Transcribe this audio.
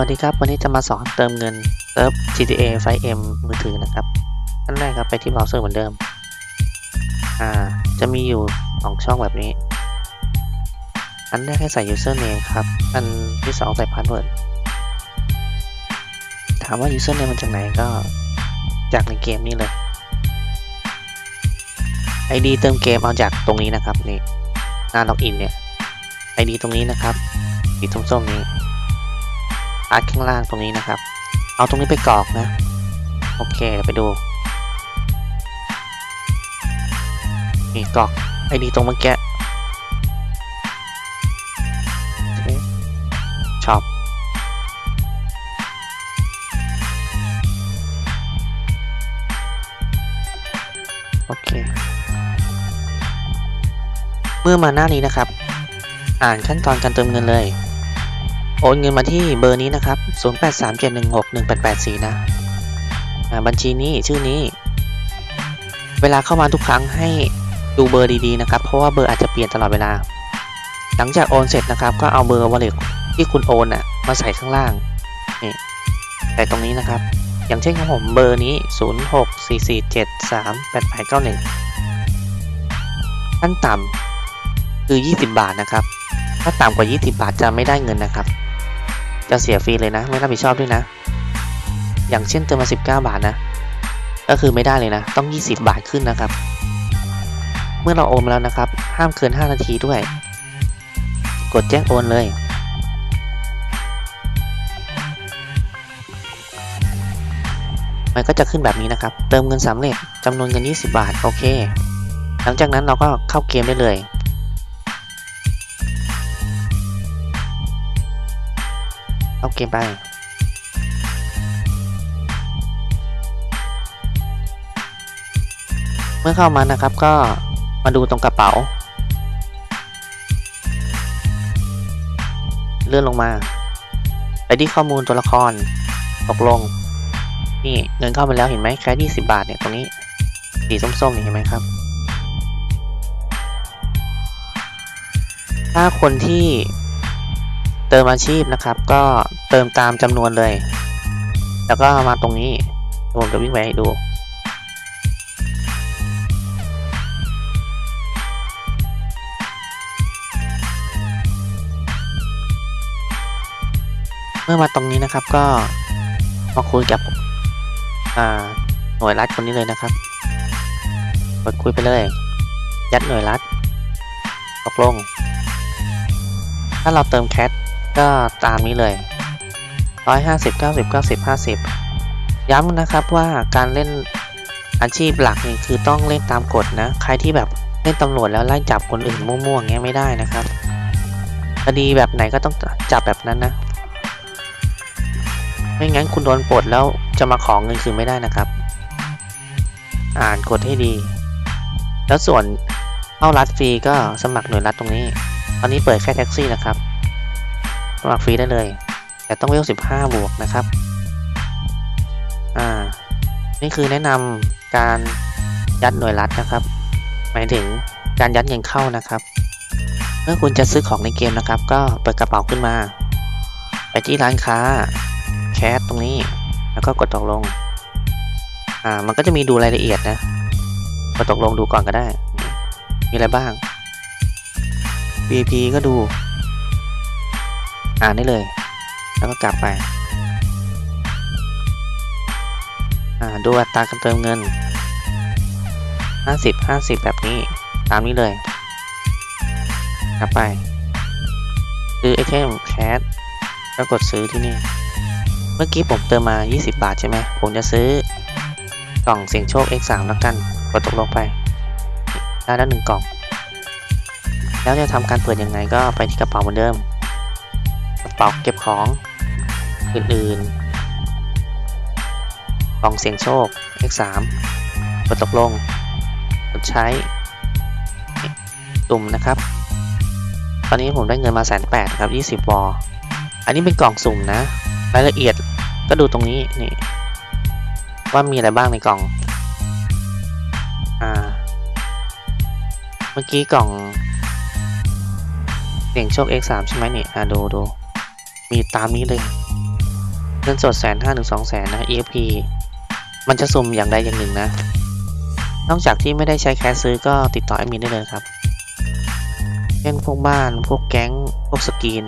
วัสดีครับ วันนี้จะมาสอนเติมเงินเซิร์ฟ GTA 5M มือถือนะครับขั้นแรกครับไปที่เบราว์เซอร์เหมือนเดิม อ่า จะมีอยู่สองช่องแบบนี้ อันแรกให้ใส่ username ครับ อันที่สองใส่ password ถามว่า username มันจากไหนก็จากในเกมนี้เลย ID เติมเกมเอาจากตรงนี้นะครับนี่หน้าล็อกอินเนี่ย ID ตรงนี้นะครับสีส้มๆนี้ อาร์ตข้างล่างตรงนี้นะครับ เอาตรงนี้ไปกรอกนะ โอเคเดี๋ยวไปดู นี่กรอกไอดีตรงเมื่อกี้ช็อปโอเค เมื่อมาหน้านี้นะครับ อ่านขั้นตอนการเติมเงินเลย โอนเงินมาที่เบอร์นี้นะครับ 0837161884 นะ บัญชีนี้ชื่อนี้ เวลาเข้ามาทุกครั้งให้ดูเบอร์ดีๆนะครับ เพราะว่าเบอร์อาจจะเปลี่ยนตลอดเวลา หลังจากโอนเสร็จนะครับ ก็เอาเบอร์วอลเล็ตที่คุณโอนอะมาใส่ข้างล่าง นี่ ใส่ตรงนี้นะครับ อย่างเช่นของผมเบอร์นี้ 0644738891ขั้นต่ำคือ 20 บาทนะครับ ถ้าต่ำกว่า 20 บาทจะไม่ได้เงินนะครับ จะเสียฟรีเลยนะ ไม่รับผิดชอบด้วยนะ อย่างเช่นเติมมา 19 บาทนะ ก็คือไม่ได้เลยนะ ต้อง 20 บาทขึ้นนะครับ เมื่อเราโอนแล้วนะครับ ห้ามเกิน 5 นาทีด้วย กดแจ้งโอนเลยมันก็จะขึ้นแบบนี้นะครับ เติมเงินสำเร็จจำนวนเงิน 20 บาท โอเค หลังจากนั้นเราก็เข้าเกมได้เลย เข้าเกมไปเมื่อเข้ามานะครับก็มาดูตรงกระเป๋า เลื่อนลงมา ไปที่ข้อมูลตัวละคร ตกลง นี่เงินเข้าไปแล้วเห็นไหมแค่20บาทเนี่ยตรงนี้ สีส้มๆนี่เห็นไหมครับ ถ้าคนที่ เติมอาชีพนะครับ ก็เติมตามจำนวนเลย แล้วก็มาตรงนี้ผมจะวิ่งไปให้ดู เมื่อมาตรงนี้นะครับก็มาคุยกับอ่าหน่วยรัฐคนนี้เลยนะครับกดคุยไปเลย ยัดหน่วยรัฐตกลง ถ้าเราเติมแคท ก็ตามนี้เลย 150 90 90 50 ย้ำนะครับว่าการเล่นอาชีพหลักนี่คือต้องเล่นตามกฎนะ ใครที่แบบเล่นตำรวจแล้วไล่จับคนอื่นมั่วๆเงี้ยไม่ได้นะครับคดีแบบไหนก็ต้องจับแบบนั้นนะ ไม่งั้นคุณโดนปลดแล้วจะมาของเงินคืนไม่ได้นะครับ อ่านกฎให้ดี แล้วส่วนเข้ารัฐฟรีก็สมัครหน่วยรัฐตรงนี้ ตอนนี้เปิดแค่แท็กซี่นะครับ สมัครฟรีได้เลย แต่ต้องเวล 15 บวกนะครับ อ่า นี่คือแนะนำการยัดหน่วยรัฐนะครับ หมายถึงการยัดเงินเข้านะครับ เมื่อคุณจะซื้อของในเกมนะครับ ก็เปิดกระเป๋าขึ้นมา ไปที่ร้านค้าแคสตรงนี้ แล้วก็กดตกลง อ่า มันก็จะมีดูรายละเอียดนะ กดตกลงดูก่อนก็ได้ มีอะไรบ้าง VP ก็ดู อ่านได้เลย แล้วก็กลับไป อ่าดูอัตราการเติมเงิน 50 50 แบบนี้ ตามนี้เลย กลับไป ซื้อไอเทมแคสแล้วกดซื้อที่นี่ เมื่อกี้ผมเติมมา 20 บาทใช่ไหม ผมจะซื้อกล่องเสียงโชค X3 แล้วกัน กดตกลงไปได้แล้วหนึ่งกล่อง แล้วจะทำการเปิดยังไงก็ไปที่กระเป๋าเหมือนเดิม กระเป๋าเก็บของอื่นๆกล่องเสียงโชค X3 กดตกลง กดใช้ ตุ่มนะครับ ตอนนี้ผมได้เงินมาแสนแปดครับ 20วอลอันนี้เป็นกล่องสุ่มนะ รายละเอียดก็ดูตรงนี้นี่ว่ามีอะไรบ้างในกล่อง อ่า เมื่อกี้กล่องเสียงโชค X3 ใช่ไหมนี่อ่าดูดู มีตามนี้เลย เงินสดแสนห้าถึงสองแสนนะ EFP มันจะสุ่มอย่างใดอย่างหนึ่งนะ นอกจากที่ไม่ได้ใช้แคสซื้อก็ติดต่อแอดมินได้เลยครับ เช่นพวกบ้าน พวกแก๊ง พวกสกรีน